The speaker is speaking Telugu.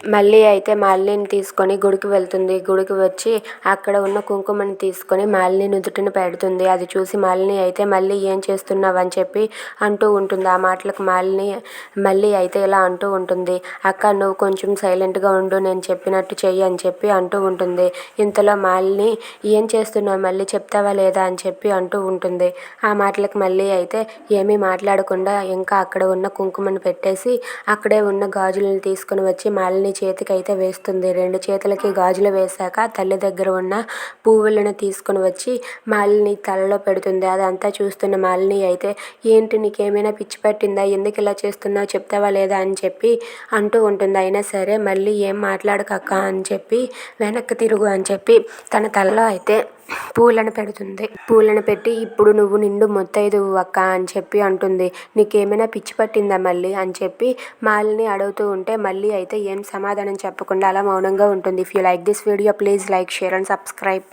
మళ్ళీ అయితే మాలిని తీసుకొని గుడికి వెళ్తుంది. గుడికి వచ్చి అక్కడ ఉన్న కుంకుమని తీసుకొని మాలిని నుదుటిని పెడుతుంది. అది చూసి మాలిని అయితే మళ్ళీ ఏం చేస్తున్నావు అని చెప్పి అంటూ ఉంటుంది. ఆ మాటలకు మాలిని మళ్ళీ అయితే ఇలా అంటూ ఉంటుంది. అక్క నువ్వు కొంచెం సైలెంట్గా ఉండు. నేను చెప్పినట్టు చెయ్యి అని చెప్పి అంటూ ఉంటుంది. ఇంతలో మాలిని ఏం చేస్తున్నావు? మళ్ళీ చెప్తావా లేదా అని చెప్పి అంటూ ఉంటుంది. ఆ మాటలకు మళ్ళీ అయితే ఏమీ మాట్లాడకుండా ఇంకా అక్కడ ఉన్న కుంకుమని పెట్టేసి అక్కడే ఉన్న గాజులను తీసుకొని వచ్చి మాలిని పువ్వుల్ని చేతికైతే వేస్తుంది. రెండు చేతులకి గాజులు వేశాక తల్లి దగ్గర ఉన్న పువ్వులను తీసుకుని వచ్చి మాలిని తలలో పెడుతుంది. అదంతా చూస్తున్న మాలిని అయితే ఏంటి నీకేమైనా పిచ్చి పట్టిందా? ఎందుకు ఇలా చేస్తున్నావు? చెప్తావా లేదా? అని చెప్పి అంటూ ఉంటుంది. అయినా సరే మళ్ళీ ఏం మాట్లాడకక్క? అని చెప్పి వెనక్కి తిరుగు అని చెప్పి తన తలలో అయితే పూలను పెడుతుంది. పూలను పెట్టి ఇప్పుడు నువ్వు నిండు ముత్తైదువు అక్క అని చెప్పి అంటుంది. నీకేమైనా పిచ్చి పట్టిందా మళ్ళీ అని చెప్పి మాలిని అడుగుతూ ఉంటే మళ్ళీ అయితే ఏం సమాధానం చెప్పకుండా అలా మౌనంగా ఉంటుంది. If you like this video please like share and subscribe